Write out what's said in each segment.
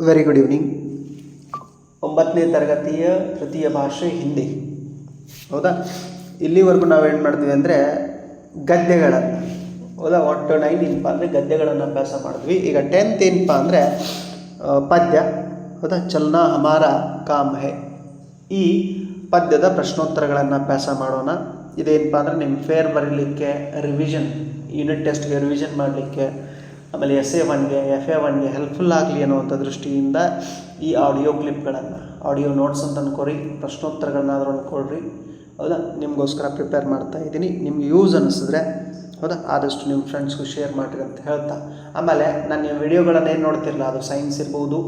Very good evening ಒಂಬತ್ತನೇ ತರಗತಿಯ ತೃತೀಯ ಭಾಷೆ ಹಿಂದಿ. ಹೌದಾ? ಇಲ್ಲಿವರೆಗೂ ನಾವೇನು ಮಾಡಿದ್ವಿ ಅಂದರೆ ಗದ್ಯಗಳನ್ನು ಹೌದಾ? ಒಟ್ಟು ನೈನ್ ಏನಪ್ಪ ಅಂದರೆ ಗದ್ಯಗಳನ್ನು ಅಭ್ಯಾಸ ಮಾಡಿದ್ವಿ. ಈಗ ಟೆಂತ್ ಏನಪ್ಪ ಅಂದರೆ ಪದ್ಯ. ಹೌದಾ? ಚಲನಾ, ಹಮಾರ ಕಾಮ್ ಹೇ ಈ ಪದ್ಯದ ಪ್ರಶ್ನೋತ್ತರಗಳನ್ನು ಅಭ್ಯಾಸ ಮಾಡೋಣ. ಇದೇನಪ್ಪ ಅಂದರೆ ನಿಮ್ಮ ಫೇರ್ ಬರೀಲಿಕ್ಕೆ ರಿವಿಷನ್ ಯೂನಿಟ್ ಟೆಸ್ಟ್ಗೆ ರಿವಿಷನ್ ಮಾಡಲಿಕ್ಕೆ ಆಮೇಲೆ ಎಸ್ ಎ ಒನ್ಗೆ ಎಫ್ ಎ ಒನ್ಗೆ ಹೆಲ್ಪ್ಫುಲ್ ಆಗಲಿ ಅನ್ನುವಂಥ ದೃಷ್ಟಿಯಿಂದ ಈ ಆಡಿಯೋ ಕ್ಲಿಪ್ಗಳನ್ನು ಆಡಿಯೋ ನೋಟ್ಸ್ ಅಂತ ಅನ್ಕೋರಿ, ಪ್ರಶ್ನೋತ್ತರಗಳನ್ನಾದರೂ ಅಂದ್ಕೊಳ್ರಿ ಹೌದಾ? ನಿಮಗೋಸ್ಕರ ಪ್ರಿಪೇರ್ ಮಾಡ್ತಾ ಇದ್ದೀನಿ. ನಿಮ್ಗೆ ಯೂಸ್ ಅನ್ನಿಸಿದ್ರೆ ಹೌದಾ? ಆದಷ್ಟು ನಿಮ್ಮ ಫ್ರೆಂಡ್ಸ್ಗೂ ಶೇರ್ ಮಾಡಿರಿ ಅಂತ ಹೇಳ್ತಾ. ಆಮೇಲೆ ನನ್ನ ವಿಡಿಯೋಗಳನ್ನು ಏನು ನೋಡ್ತಿರಲ್ಲ ಅದು ಸೈನ್ಸ್ ಇರ್ಬೋದು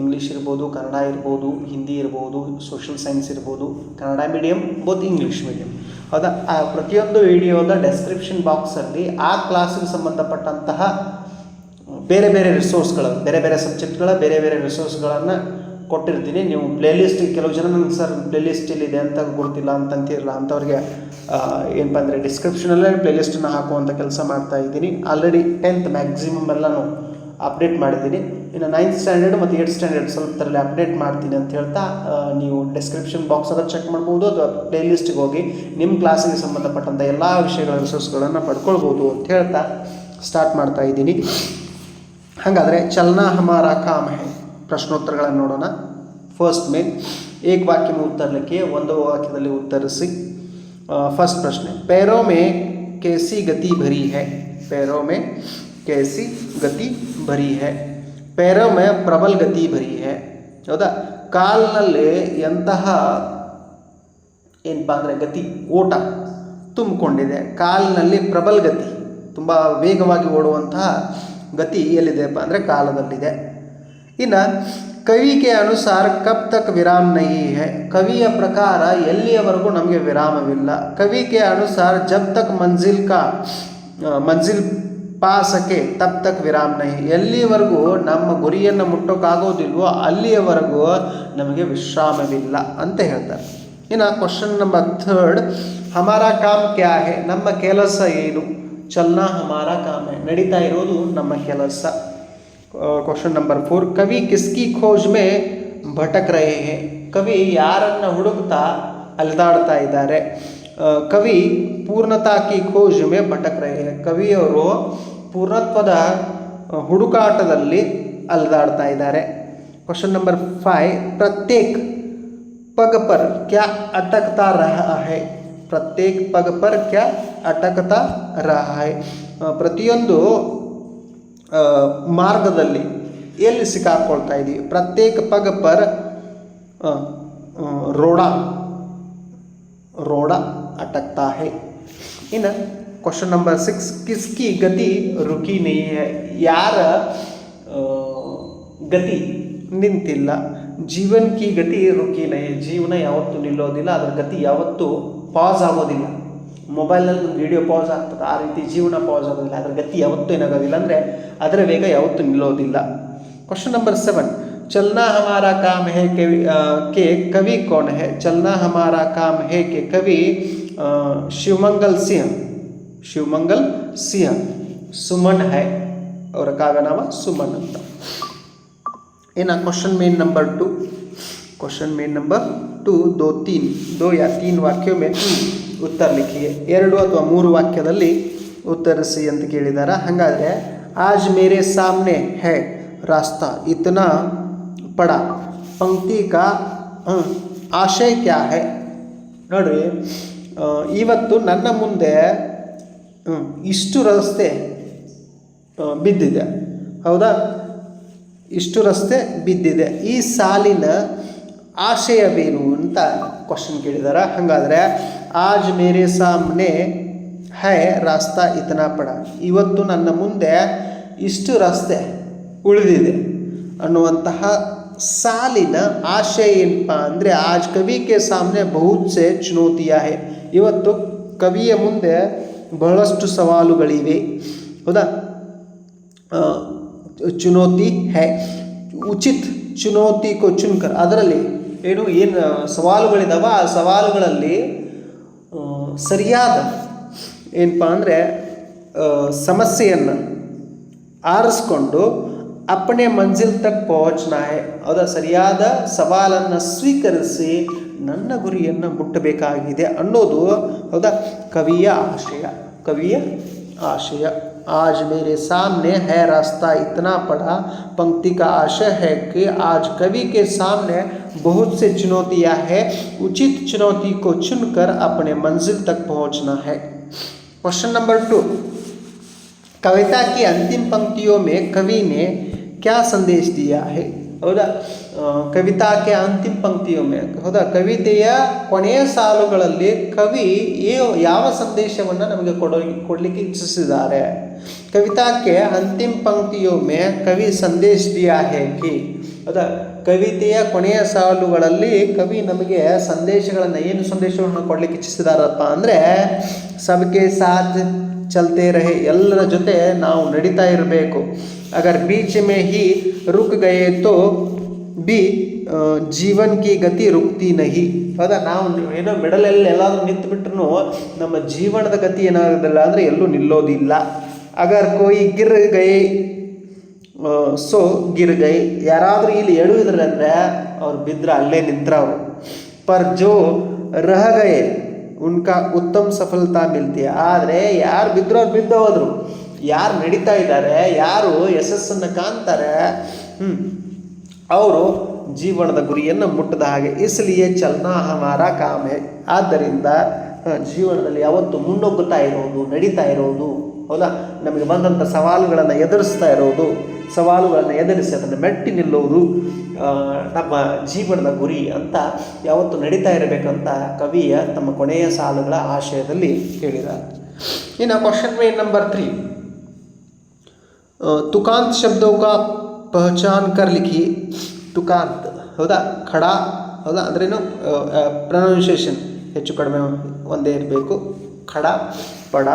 ಇಂಗ್ಲೀಷ್ ಇರ್ಬೋದು, ಕನ್ನಡ ಇರ್ಬೋದು ಹಿಂದಿ ಇರ್ಬೋದು ಸೋಷಿಯಲ್ ಸೈನ್ಸ್ ಇರ್ಬೋದು, Kannada medium both English medium ಹೌದಾ? ಆ ಪ್ರತಿಯೊಂದು ವಿಡಿಯೋದ ಡೆಸ್ಕ್ರಿಪ್ಷನ್ ಬಾಕ್ಸಲ್ಲಿ ಆ ಕ್ಲಾಸಿಗೆ ಸಂಬಂಧಪಟ್ಟಂತಹ ಬೇರೆ ಬೇರೆ ರಿಸೋರ್ಸ್ಗಳು ಬೇರೆ ಬೇರೆ ಸಬ್ಜೆಕ್ಟ್ಗಳ ಬೇರೆ ಬೇರೆ ರಿಸೋರ್ಸ್ಗಳನ್ನು ಕೊಟ್ಟಿರ್ತೀನಿ. ನೀವು ಪ್ಲೇಲಿಸ್ಟ್ ಕೆಲವು ಜನ ನಂಗೆ ಸರ್ ಪ್ಲೇಲಿಸ್ಟ್ ಇಲ್ಲಿದೆ ಅಂತ ಗೊತ್ತಿಲ್ಲ ಅಂತಂತಿರಲ್ಲ ಅಂಥವ್ರಿಗೆ ಏನಪ್ಪ ಅಂದರೆ ಡಿಸ್ಕ್ರಿಪ್ಷನಲ್ಲೇ ಪ್ಲೇಲಿಸ್ಟನ್ನು ಹಾಕುವಂಥ ಕೆಲಸ ಮಾಡ್ತಾ ಇದ್ದೀನಿ. ಆಲ್ರೆಡಿ ಟೆಂತ್ ಮ್ಯಾಕ್ಸಿಮಮ್ ಎಲ್ಲನೂ ಅಪ್ಡೇಟ್ ಮಾಡಿದ್ದೀನಿ. ಇನ್ನು ನೈನ್ತ್ ಸ್ಟ್ಯಾಂಡರ್ಡ್ ಮತ್ತು ಏಯ್ಟ್ ಸ್ಟ್ಯಾಂಡರ್ಡ್ ಸ್ವಲ್ಪ ಥರಲ್ಲಿ ಅಪ್ಡೇಟ್ ಮಾಡ್ತೀನಿ ಅಂತ ಹೇಳ್ತಾ ನೀವು ಡಿಸ್ಕ್ರಿಪ್ಷನ್ ಬಾಕ್ಸ್ ಅದ ಚೆಕ್ ಮಾಡ್ಬೋದು ಅಥವಾ ಪ್ಲೇಲಿಸ್ಟಿಗೆ ಹೋಗಿ ನಿಮ್ಮ ಕ್ಲಾಸಿಗೆ ಸಂಬಂಧಪಟ್ಟಂಥ ಎಲ್ಲ ವಿಷಯಗಳ ರಿಸೋರ್ಸ್ಗಳನ್ನು ಪಡ್ಕೊಳ್ಬೋದು ಅಂತ ಹೇಳ್ತಾ ಸ್ಟಾರ್ಟ್ ಮಾಡ್ತಾ ಇದ್ದೀನಿ. ಹಾಗಾದರೆ ಚಲನಾ ಹಮಾರ ಕಾಮ್ ಹೇ? ಪ್ರಶ್ನೋತ್ತರಗಳನ್ನು ನೋಡೋಣ. ಫಸ್ಟ್ ಮೇನ್ ಏಕ ವಾಕ್ಯ ಉತ್ತರಲಿಕ್ಕೆ, ಒಂದು ವಾಕ್ಯದಲ್ಲಿ ಉತ್ತರಿಸಿ. ಫಸ್ಟ್ ಪ್ರಶ್ನೆ ಪೇರೋಮೆ ಕೇಸಿ ಗತಿ ಭರಿ ಹೇ? ಪೇರೋಮೆ ಕೇಸಿ ಗತಿ ಭರಿ ಹೇ? ಪೇರೋಮೆ ಪ್ರಬಲ್ ಗತಿ ಭರಿ ಹೇ? ಹೌದಾ? ಕಾಲ್ನಲ್ಲಿ ಎಂತಹ ಏನಪ್ಪ ಅಂದರೆ ಗತಿ, ಓಟ ತುಂಬಿಕೊಂಡಿದೆ. ಕಾಲಿನಲ್ಲಿ ಪ್ರಬಲ ಗತಿ, ತುಂಬ ವೇಗವಾಗಿ ಓಡುವಂತಹ ಗತಿ ಎಲ್ಲಿದೆಯಪ್ಪ ಅಂದರೆ ಕಾಲದಲ್ಲಿದೆ. ಇನ್ನು ಕವಿಕೆ ಅನುಸಾರ ಕಬ್ ತಕ್ ವಿರಾಮ ಹೈ. ಕವಿಯ ಪ್ರಕಾರ ಎಲ್ಲಿಯವರೆಗೂ ನಮಗೆ ವಿರಾಮವಿಲ್ಲ. ಕವಿಕೆ ಅನುಸಾರ ಜಬ್ ತಕ್ ಮಂಜಿಲ್ ಕಾ ಮಂಜಿಲ್ ಪಾಸಕ್ಕೆ ತಪ್ ತಕ್ ವಿರಾಮ ನೈ ಎಲ್ಲಿವರೆಗೂ ನಮ್ಮ ಗುರಿಯನ್ನು ಮುಟ್ಟೋಕ್ಕಾಗೋದಿಲ್ವೋ ಅಲ್ಲಿಯವರೆಗೂ ನಮಗೆ ವಿಶ್ರಾಮವಿಲ್ಲ ಅಂತ ಹೇಳ್ತಾರೆ. ಇನ್ನು ಕ್ವಶನ್ ನಂಬರ್ ಥರ್ಡ್ ಹಮಾರ ಕಾಮ್ ಕ್ಯಾ ಹೇ? ನಮ್ಮ ಕೆಲಸ ಏನು? चलना हमारा काम है। नड़ीता नम केस क्वेश्चन नंबर फोर कवि किसकी खोज में भटक रहे हैं? कवि यार हुड़कता अलदाड़ता कवि पूर्णता की खोज में भटक रहे हैं। कवियों पूर्णत्व हुड़काटली अलदाड़ता क्वेश्चन नंबर फाइव प्रत्येक पग पर क्या अटकता रहा है? ಪ್ರತ್ಯೇಕ ಪಗ ಪರ್ ಕ್ಯಾ ಅಟಕತಾ ರಹಾಯ್. ಪ್ರತಿಯೊಂದು ಮಾರ್ಗದಲ್ಲಿ ಎಲ್ಲಿ ಸಿಕ್ಕಾಕೊಳ್ತಾ ಇದ್ದೀವಿ ಪ್ರತ್ಯೇಕ ಪಗ ಪರ್ ರೋಡಾ. ರೋಡಾ ಅಟಕ್ತಾ ಹೈ. ಇನ್ನು ಕ್ವಶನ್ ನಂಬರ್ ಸಿಕ್ಸ್ ಕಿಸ್ಕಿ ಗತಿ ರುಕಿ ಯಾರ ಗತಿ ನಿಂತಿಲ್ಲ. ಜೀವನ್ ಕಿ ಗತಿ ರುಕಿ. ಜೀವನ ಯಾವತ್ತೂ ನಿಲ್ಲೋದಿಲ್ಲ, ಅದರ ಗತಿ ಯಾವತ್ತೂ ಪಾಸ್ ಆಗೋದಿಲ್ಲ. ಮೊಬೈಲ್ನಲ್ಲಿ ಒಂದು ವೀಡಿಯೋ ಪಾಸ್ ಆಗ್ತದೆ. ಆ ರೀತಿ ಜೀವನ ಪಾಸ್ ಆಗೋದಿಲ್ಲ. ಅದರ ಗತಿ ಯಾವತ್ತೂ ಏನಾಗೋದಿಲ್ಲ ಅಂದರೆ ಅದರ ವೇಗ ಯಾವತ್ತೂ ನಿಲ್ಲೋದಿಲ್ಲ. ಕ್ವಶನ್ ನಂಬರ್ ಸೆವೆನ್ ಚಲನಾ ಹಮಾರಾ ಕಾಮ್ ಹೇ ಕವಿ ಕೆ ಕವಿ ಕೌನ್ ಹೇ? ಚಲನಾ ಹಮಾರಾ ಕಾಮ್ ಹೇ ಕೆ ಕವಿ ಶಿವಮಂಗಲ್ ಸಿಂಹ ಶಿವಮಂಗಲ್ ಸಿಂಹ ಸುಮನ್ ಹೈ. ಅವರ ಕಾವ್ಯನಾಮ ಸುಮನ್ ಅಂತ. ಏನ ಕ್ವಶನ್ ಮೇನ್ ನಂಬರ್ ಟು क्वेश्चन मेन नंबर टू दो तीन दो या तीन ವಾಕ್ಯ ಮೇ ಉತ್ತರ ಲಿಖಿಯೆ ಎರಡು ಅಥವಾ ಮೂರು ವಾಕ್ಯದಲ್ಲಿ ಉತ್ತರಿಸಿ ಅಂತ ಕೇಳಿದಾರ ಹಾಗಾದರೆ ಆಜ್ ಮೇರೆ ಸಾಮ್ನೆ ಹೈ ರಾಸ್ತಾ ಇತನಾ ಪಡ ಪಂಕ್ತಿ ಕಾ ಹ್ಮ್, ಆಶಯ ಕ್ಯಾ ಹೈ ನೋಡ್ರಿ ಆ, ಇವತ್ತು ನನ್ನ ಮುಂದೆ ಹ್ಮ್, ಇಷ್ಟು ರಸ್ತೆ ಆ, ಬಿದ್ದಿದೆ ಹೌದಾ ಇಷ್ಟು ರಸ್ತೆ ಬಿದ್ದಿದೆ ಈ ಸಾಲಿನ ಆಶಯವೇನು ಅಂತ ಕ್ವಶನ್ ಕೇಳಿದಾರ. ಹಾಗಾದರೆ, ಆಜ್ ಮೇರೆ ಸಾಮ್ನೆ ಹೈ ರಾಸ್ತಾ ಇತನಾ ಪಡ. ಇವತ್ತು ನನ್ನ ಮುಂದೆ ಇಷ್ಟು ರಸ್ತೆ ಉಳಿದಿದೆ. ಅನ್ನುವಂತಹ ಸಾಲಿನ ಆಶಯ ಏನಪ್ಪ ಅಂದರೆ, ಆಜ್ ಕವಿ ಕೆ ಸಾಮ್ನೆ ಬಹುಸೆ ಚುನೌತಿಯ ಹೇ. ಇವತ್ತು ಕವಿಯ ಮುಂದೆ ಬಹಳಷ್ಟು ಸವಾಲುಗಳಿವೆ. ಹೌದಾ? ಚುನೌತಿ ಹೈ. ಉಚಿತ್ ಚುನೌತಿ ಕೋ ಚುನ್ಕರ್. ಅದರಲ್ಲಿ ಏನು ಏನು ಸವಾಲುಗಳಿದ್ದಾವೆ ಆ ಸವಾಲುಗಳಲ್ಲಿ ಸರಿಯಾದ, ಏನಪ್ಪ ಅಂದರೆ ಸಮಸ್ಯೆಯನ್ನು ಆರಿಸ್ಕೊಂಡು ಅಪ್ಪಣೆ ಮಂಜಿಲ್ ತಕ್ಕ ಪೋಚನಾ ಅದ ಸರಿಯಾದ ಸವಾಲನ್ನು ಸ್ವೀಕರಿಸಿ ನನ್ನ ಗುರಿಯನ್ನು ಮುಟ್ಟಬೇಕಾಗಿದೆ ಅನ್ನೋದು, ಹೌದಾ? ಕವಿಯ ಆಶಯ ಕವಿಯ ಆಶಯ. आज मेरे सामने है ರಾಸ್ತಾ इतना ಪಡ पंक्ति का आशय है कि आज कवि के सामने बहुत से चुनौतियां हैं उचित चुनौती को चुनकर अपने मंजिल तक पहुंचना है क्वेश्चन नंबर टू कविता की अंतिम पंक्तियों में कवि ने क्या संदेश दिया है ಹೌದಾ ಆ, ಕವಿತಾಕ್ಕೆ ಅಂತಿಮ ಪಂಕ್ತಿಯೊಮ್ಮೆ ಹೌದಾ ಕವಿತೆಯ ಕೊನೆಯ ಸಾಲುಗಳಲ್ಲಿ ಕವಿ ಏ- ಯಾವ ಸಂದೇಶವನ್ನು ನಮಗೆ ಕೊಡೋ ಕೊಡಲಿಕ್ಕೆ ಇಚ್ಛಿಸಿದ್ದಾರೆ ಕವಿತಾಕ್ಕೆ ಅಂತಿಮ ಪಂಕ್ತಿಯೊಮ್ಮೆ ಕವಿ ಸಂದೇಶ ದಿಯಾ ಹೇ ಕಿ ಹೌದಾ ಕವಿತೆಯ ಕೊನೆಯ ಸಾಲುಗಳಲ್ಲಿ ಕವಿ ನಮಗೆ ಸಂದೇಶಗಳನ್ನು ಏನು ಸಂದೇಶವನ್ನು ಕೊಡಲಿಕ್ಕೆ ಇಚ್ಛಿಸಿದಾರಪ್ಪ ಅಂದರೆ ಸಬ್ಕೆ ಸಾಥ್ ಚಲ್ತೆ ರಹೆ ಎಲ್ಲರ ಜೊತೆ ನಾವು ನಡೀತಾ ಇರಬೇಕು. ಅಗರ್ ಬೀಚ್ ಮೇ ಹಿ ರುಕ್ ಗಯೆ ತೋ ಬಿ ಜೀವನ್ ಕಿ ಗತಿ ರುಕ್ತಿ ನಹಿ. ಹೌದಾ ನಾವು ಏನೋ ಮಿಡಲಲ್ಲಿ ಎಲ್ಲಾದರೂ ನಿಂತು ಬಿಟ್ರು ನಮ್ಮ ಜೀವನದ ಗತಿ ಏನಾಗೋದಿಲ್ಲ ಅಂದರೆ ಎಲ್ಲೂ ನಿಲ್ಲೋದಿಲ್ಲ. ಅಗರ್ ಕೋಯಿ ಗಿರ್ ಆ, ಸೊ ಗಿರ್ಗೈ ಯಾರಾದರೂ ಇಲ್ಲಿ ಎಡುವಿದ್ರೆ ಅಂದರೆ ಅವ್ರು ಬಿದ್ದರೆ ಅಲ್ಲೇ ನಿಂತ್ರ ಅವರು. ಪರ್ ಜೋ ರಹಗೈ ಉನ್ಕ ಉತ್ತಮ ಸಫಲತಾ ಮಿಲ್ತಿ ಆದರೆ ಯಾರು ಬಿದ್ದರು ಅವ್ರು ಬಿದ್ದು ಹೋದರು. ಯಾರು ನಡೀತಾ ಇದ್ದಾರೆ, ಯಾರು ಯಶಸ್ಸನ್ನು ಕಾಣ್ತಾರೆ ಹ್ಞೂ ಅವರು ಜೀವನದ ಗುರಿಯನ್ನು ಮುಟ್ಟದ ಹಾಗೆ ಇಸ್ಲಿಯೇ ಚಲನಾ ಹಮಾರ ಕಾಮೆ. ಆದ್ದರಿಂದ ಜೀವನದಲ್ಲಿ ಯಾವತ್ತು ಮುನ್ನುಗ್ಗುತ್ತಾ ಇರೋದು, ನಡೀತಾ ಇರೋದು, ಹೌದಾ? ನಮಗೆ ಬಂದಂಥ ಸವಾಲುಗಳನ್ನು ಎದುರಿಸ್ತಾ ಇರೋದು. ಸವಾಲುಗಳನ್ನು ಎದುರಿಸಿ ಅದನ್ನು ಮೆಟ್ಟಿ ನಿಲ್ಲುವುದು ನಮ್ಮ ಜೀವನದ ಗುರಿ ಅಂತ ಯಾವತ್ತು ನಡೀತಾ ಇರಬೇಕಂತ ಕವಿಯ ತಮ್ಮ ಕೊನೆಯ ಸಾಲುಗಳ ಆಶಯದಲ್ಲಿ ಹೇಳಿದ್ದಾರೆ. ಇನ್ನು ಕ್ವಶನ್ ವೇ ನಂಬರ್ ತ್ರೀ ತುಕಾಂತ್ ಶಬ್ದವು ಪಹಚಾನ್ ಕರ್ ತುಕಾಂತ್, ಹೌದಾ? ಖಡಾ, ಹೌದಾ? ಅಂದ್ರೇನು ಪ್ರೊನೌನ್ಸಿಯೇಷನ್ ಹೆಚ್ಚು ಕಡಿಮೆ ಒಂದೇ ಇರಬೇಕು. ಖಡ, ಪಡ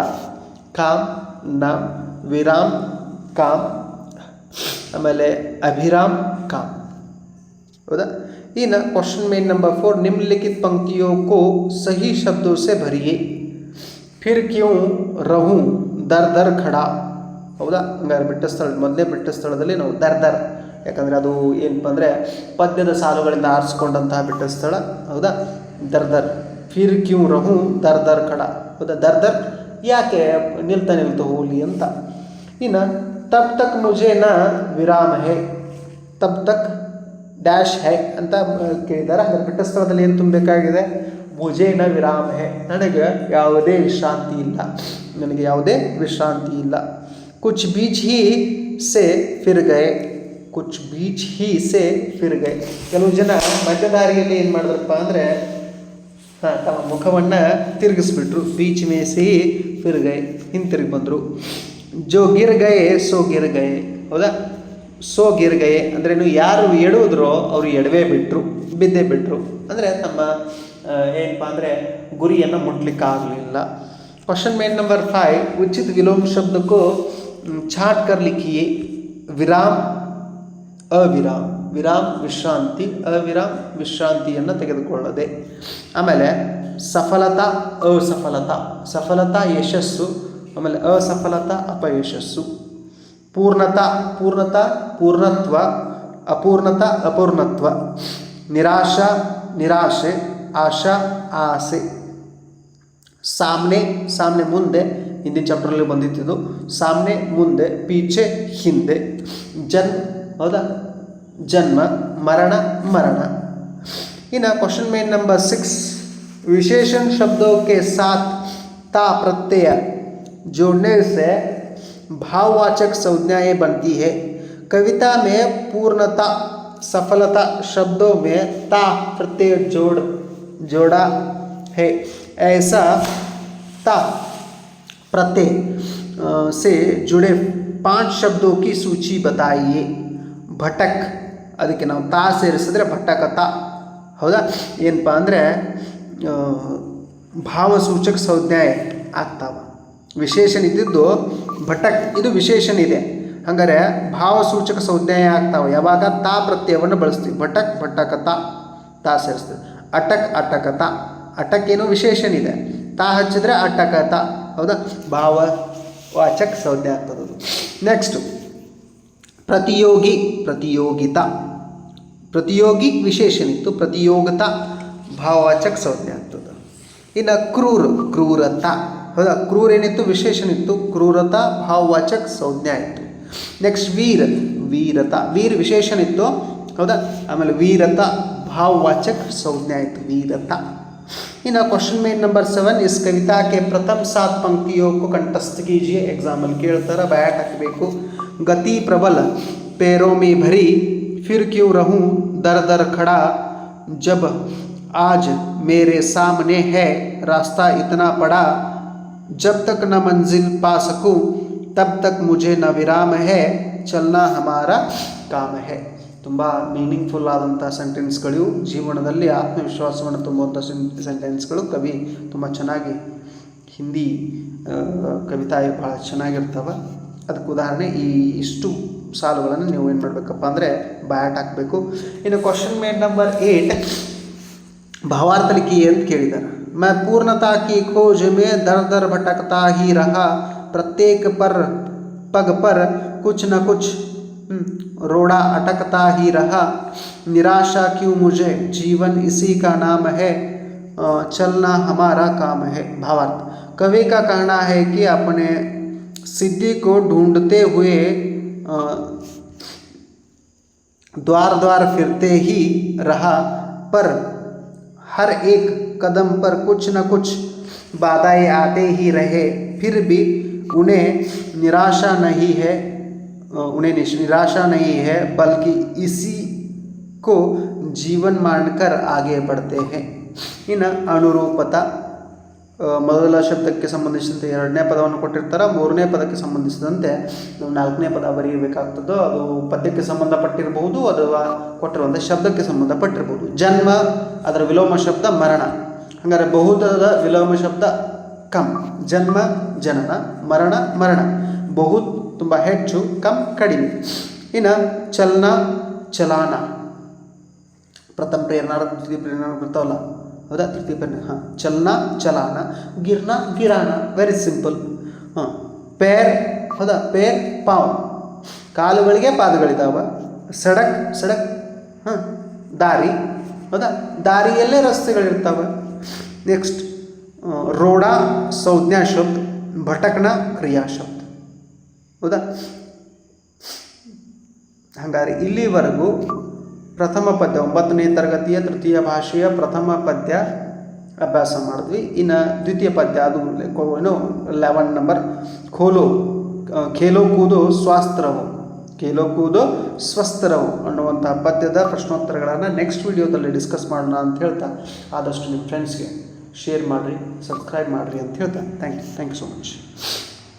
ಕಾಮ್ ನಾಮ್ ವಿರಾಮ್ ಕಾಮ್ ಆಮೇಲೆ ಅಭಿರಾಮ್ ಕಾಮ್ ಹೌದಾ ಇನ್ನು ಕ್ವಶನ್ ಮೇನ್ ನಂಬರ್ फोर निम्नलिखित पंक्तियों को सही शब्दों से भरिए फिर क्यों रहूं ದರ್ ದರ್ ಖಡ ಹೌದಾ ಹಂಗಾರೆ ಬಿಟ್ಟ ಸ್ಥಳ ಮೊದಲೇ ಬಿಟ್ಟ ಸ್ಥಳದಲ್ಲಿ ನಾವು ದರ್ ದರ್ ಯಾಕಂದರೆ ಅದು ಏನಪ್ಪ ಅಂದರೆ ಪದ್ಯದ ಸಾಲುಗಳಿಂದ ಆರಿಸ್ಕೊಂಡಂತಹ ಬಿಟ್ಟ ಸ್ಥಳ ಹೌದಾ ದರ್ ದರ್ ಫಿರ್ ಕ್ಯೂ ರಹು ದರ್ ದರ್ ಖಡ ಹೌದಾ ದರ್ ದರ್ ಯಾಕೆ ನಿಲ್ತಾ ನಿಲ್ತಾ ಹೋಗ್ಲಿ ಅಂತ ಇನ್ನು ತಬ್ ತಕ್ ಮುಜೆ ವಿರಾಮ ಹೇ ತಬ್ ತಕ್ ಡ್ಯಾಶ್ ಹೈ ಅಂತ ಕೇಳಿದ್ದಾರೆ ಹಾಗೆ ಬಿಟ್ಟ ಸ್ಥಳದಲ್ಲಿ ಏನು ತುಂಬಬೇಕಾಗಿದೆ ಮುಜೇನ ವಿರಾಮ ಹೇ. ನನಗೆ ಯಾವುದೇ ವಿಶ್ರಾಂತಿ ಇಲ್ಲ. ನನಗೆ ಯಾವುದೇ ವಿಶ್ರಾಂತಿ ಇಲ್ಲ. ಕುಚ್ ಬೀಚ್ ಹಿ ಸೆ ಫಿರ್ ಗಯೆ ಕುಚ್ ಬೀಚ್ ಹಿ ಸೆ ಫಿರ್ ಗಯೆ ಕೆಲವು ಜನ ಮಧ್ಯದಾರಿಯಲ್ಲಿ ಏನು ಮಾಡಿದ್ರಪ್ಪ ಅಂದರೆ, ಹಾಂ, ತಮ್ಮ ಮುಖವನ್ನು ತಿರುಗಿಸ್ಬಿಟ್ರು. ಬೀಚ್ ಮೇಸಿ ಫಿರ್ ಗಯೆ ಹಿಂತಿರುಗಿ ಬಂದರು. ಜೋ ಗಿರ್ ಗಯೆ ಸೋ ಗಿರ್ ಗಯೆ ಹೌದಾ ಸೋ ಗಿರ್ ಗಯೆ ಅಂದ್ರೇನು ಯಾರು ಎಡುವುದ್ರೋ ಅವರು ಎಡವೇ ಬಿಟ್ಟರು ಬಿದ್ದೇ ಬಿಟ್ಟರು ಅಂದರೆ ತಮ್ಮ ಆ, ಏನಪ್ಪ ಅಂದರೆ ಗುರಿಯನ್ನು ಮುಟ್ಲಿಕ್ಕಾಗಲಿಲ್ಲ ಕ್ವಶನ್ ಮೇನ್ ನಂಬರ್ फाइव उचित विलोम शब्द को हम्म, छाट कर लिखिए विराम ಅವಿರಾಮ್ ವಿರಾಮ್ ವಿಶ್ರಾಂತಿ ಅವಿರಾಮ್ ವಿಶ್ರಾಂತಿಯನ್ನು ತೆಗೆದುಕೊಳ್ಳದೆ ಆಮೇಲೆ ಸಫಲತಾ ಅಸಫಲತಾ ಸಫಲತಾ ಯಶಸ್ಸು ಆಮೇಲೆ ಅಸಫಲತ, ಅಪಯಶಸ್ಸು. ಪೂರ್ಣತ ಪೂರ್ಣತ, ಪೂರ್ಣತ್ವ, ಅಪೂರ್ಣತ, ಅಪೂರ್ಣತ್ವ. ನಿರಾಶ, ನಿರಾಶೆ, ಆಶಾ, ಆಸೆ. ಸಾಮ್ನೆ ಸಾಮ್ನೆ ಮುಂದೆ, ಹಿಂದಿನ ಚಾಪ್ಟ್ರಲ್ಲಿ ಬಂದಿತ್ತಿದ್ದು ಸಾಮ್ನೆ ಮುಂದೆ ಪೀಚೆ ಹಿಂದೆ. ಜನ್, ಹೌದಾ? ಜನ್ಮ, ಮರಣ ಮರಣ. ಇನ್ನು ಕ್ವಶನ್ ಮೇನ್ ನಂಬರ್ ಸಿಕ್ಸ್ ವಿಶೇಷಣ ಶಬ್ದಕ್ಕೆ ಸಾತ್, ತಾ ಪ್ರತ್ಯಯ. जोड़ने से भाववाचक संज्ञाएं बनती है कविता में पूर्णता सफलता शब्दों में ता प्रत्यय जोड़ जोड़ा है ऐसा ता प्रत्यय अ, से जुड़े पांच शब्दों की सूची बताइए ಭಟಕ್ ಅದಕ್ಕೆ ನಾವು ತಾ ಸೇರಿಸಿದ್ರೆ ಭಟಕತ ಹೌದಾ ಏನಪ್ಪ ಅಂದರೆ ಭಾವಸೂಚಕ ಸಂಜ್ಞೆ ಆಗ್ತಾವ ವಿಶೇಷಣ ಇದ್ದಿದ್ದು ಭಟಕ್. ಇದು ವಿಶೇಷಣ ಇದೆ. ಹಂಗಾರೆ ಭಾವಸೂಚಕ ಸಂಜ್ಞೆ ಆಗ್ತಾವೆ. ಯಾವಾಗ? ತಾ ಪ್ರತ್ಯಯವನ್ನು ಬಳಸ್ತೀವಿ. ಭಟಕ್, ಭಟಕತ, ತಾ ಸೇರಿಸ್ತೀವಿ. ಅಟಕ್ ಅಟಕ್ ಏನೋ ವಿಶೇಷಣ ಇದೆ. ತಾ ಹಚ್ಚಿದ್ರೆ ಅಟಕತ. ಹೌದಾ? ಭಾವವಾಚಕ ಸಂಜ್ಞೆ ಆಗ್ತದೆ ನೆಕ್ಸ್ಟು ಪ್ರತಿಯೋಗಿ, ಪ್ರತಿಯೋಗಿತಾ. ಪ್ರತಿಯೋಗಿ ವಿಶೇಷಣ ಇತ್ತು. ಪ್ರತಿಯೋಗಿತ ಭಾವವಾಚಕ ಸಂಜ್ಞೆ ಆಗ್ತದೆ. ಇನ್ನು ಕ್ರೂರ, ಕ್ರೂರತ. ಹೌದಾ ಕ್ರೂರ ಏನಿತ್ತು ವಿಶೇಷಣ ಇತ್ತು ಕ್ರೂರತ ಭಾವವಾಚಕ ಸಂಜ್ಞೆ ಆಯಿತು ನೆಕ್ಸ್ಟ್ ವೀರ ವೀರತ ವೀರ್ ವಿಶೇಷಣ ಇತ್ತು ಹೌದಾ ಆಮೇಲೆ ವೀರತ ಭಾವವಾಚಕ ಸಂಜ್ಞೆ ಆಯಿತು ವೀರತ ಇನ್ನು ಕ್ವಶನ್ ಮೇನ್ ನಂಬರ್ सेवन इस कविता के प्रथम सात पंक्तियों को कंठस्थ कीजिए एग्जाम्पल ಕೇಳ್ತಾರೆ ಬ್ಯಾಟ್ ಹಾಕಬೇಕು गति प्रबल पैरों में भरी फिर क्यों रहूं दर दर खड़ा जब आज मेरे सामने है रास्ता इतना पड़ा जब तक न मंजिल पा सकूं तब तक मुझे न विराम है चलना हमारा काम है ತುಂಬ ಮೀನಿಂಗ್ಫುಲ್ ಆದಂಥ ಸೆಂಟೆನ್ಸ್ಗಳು ಜೀವನದಲ್ಲಿ ಆತ್ಮವಿಶ್ವಾಸವನ್ನು ತುಂಬುವಂಥ ಸೆಂಟೆನ್ಸ್ಗಳು ಕವಿ ತುಂಬ ಚೆನ್ನಾಗಿ ಹಿಂದಿ ಆ, ಕವಿತಾ ಭಾಳ ಚೆನ್ನಾಗಿರ್ತವೆ ಅದಕ್ಕೆ ಉದಾಹರಣೆ ಈ ಇಷ್ಟು ಸಾಲುಗಳನ್ನು ನೀವು ಏನು ಮಾಡಬೇಕಪ್ಪ ಅಂದರೆ ಬ್ಯಾಟ್ ಹಾಕಬೇಕು ಇನ್ನು ಕ್ವಶನ್ ಮೇಡ್ ನಂಬರ್ ಏಟ್ भावार्थ लिखिए ಅಂತ ಕೇಳಿದ್ದಾರೆ मैं पूर्णता की खोज में दर दर भटकता ही रहा। प्रत्येक पर पग पर कुछ न कुछ हम्म, रोड़ा अटकता ही रहा। निराशा क्यों मुझे? जीवन इसी का नाम है। चलना हमारा काम है भावार्थ। कवि का कहना है कि अपने सिद्धि को ढूंढते हुए द्वार द्वार फिरते ही रहा। पर हर एक कदम पर कुछ न कुछ बाधाएँ आते ही रहे, फिर भी उन्हें निराशा नहीं है उन्हें निराशा नहीं है, बल्कि इसी को जीवन मानकर आगे बढ़ते हैं। इन अनुरूपता ಮೊದಲ ಶಬ್ದಕ್ಕೆ ಸಂಬಂಧಿಸಿದಂತೆ ಎರಡನೇ ಪದವನ್ನು ಕೊಟ್ಟಿರ್ತಾರೆ. ಮೂರನೇ ಪದಕ್ಕೆ ಸಂಬಂಧಿಸಿದಂತೆ ನಾವು ನಾಲ್ಕನೇ ಪದ ಬರೆಯಬೇಕಾಗ್ತದೋ, ಅದು ಪದ್ಯಕ್ಕೆ ಸಂಬಂಧಪಟ್ಟಿರಬಹುದು ಅಥವಾ ಕೊಟ್ಟಿರುವಂಥ ಶಬ್ದಕ್ಕೆ ಸಂಬಂಧಪಟ್ಟಿರ್ಬೋದು ಜನ್ಮ, ಅದರ ವಿಲೋಮ ಶಬ್ದ, ಮರಣ. ಹಂಗಾರೆ ಬಹುತದ ವಿಲೋಮ ಶಬ್ದ ಕಮ್ ಜನ್ಮ, ಜನನ. ಮರಣ ಮರಣ. ಬಹು ತುಂಬ ಹೆಚ್ಚು ಕಮ್ ಕಡಿಮೆ. ಇನ್ನು ಚಲನ, ಚಲಾನ. ಪ್ರಥಮ ಪ್ರೇರಣಾರ್ಥ, ದ್ವಿತೀಯ ಪ್ರೇರಣಾ ಬರ್ತಾವಲ್ಲ? ಹೌದಾ? ತೃತೀಯ ಹಾಂ. ಚಲನ, ಚಲಾನ, ಗಿರ್ನ, ಗಿರಾನ. ವೆರಿ ಸಿಂಪಲ್ ಹಾಂ. ಪೇರ್, ಹೌದಾ? ಪೇರ್, ಪಾವ್. ಕಾಲುಗಳಿಗೆ ಪಾದಗಳಿದ್ದಾವೆ ಸಡಕ್ ಸಡಕ್. ಹಾಂ. ದಾರಿ. ಹೌದಾ? ದಾರಿಯಲ್ಲೇ ರಸ್ತೆಗಳಿರ್ತಾವೆ. ನೆಕ್ಸ್ಟ್ ರೋಡ ಸಂಜ್ಞಾ ಶಬ್ದ ಭಟಕನ ಕ್ರಿಯಾ ಶಬ್ದ ಹೌದಾ? ಹಾಗಾದ್ರೆ ಇಲ್ಲಿವರೆಗೂ ಪ್ರಥಮ ಪದ್ಯ, ಒಂಬತ್ತನೇ ತರಗತಿಯ ತೃತೀಯ ಭಾಷೆಯ ಪ್ರಥಮ ಪದ್ಯ ಅಭ್ಯಾಸ ಮಾಡಿದ್ವಿ. ಇನ್ನು ದ್ವಿತೀಯ ಪದ್ಯ ಅದು ಏನು? ಲೆವೆನ್ ನಂಬರ್ ಖೋಲೋ ಖೇಲೋ ಕೂದೋ ಸ್ವಾಸ್ತ್ರವು. ಖೇಲೋ ಕೂದೋ ಸ್ವಸ್ಥರವು ಅನ್ನುವಂಥ ಪದ್ಯದ ಪ್ರಶ್ನೋತ್ತರಗಳನ್ನು ನೆಕ್ಸ್ಟ್ ವಿಡಿಯೋದಲ್ಲಿ ಡಿಸ್ಕಸ್ ಮಾಡೋಣ ಅಂತ ಹೇಳ್ತಾ ಆದಷ್ಟು ನಿಮ್ಮ ಫ್ರೆಂಡ್ಸ್ಗೆ ಶೇರ್ ಮಾಡಿರಿ ಸಬ್ಸ್ಕ್ರೈಬ್ ಮಾಡಿರಿ ಅಂತ ಹೇಳ್ತಾ. Thank you thank you so much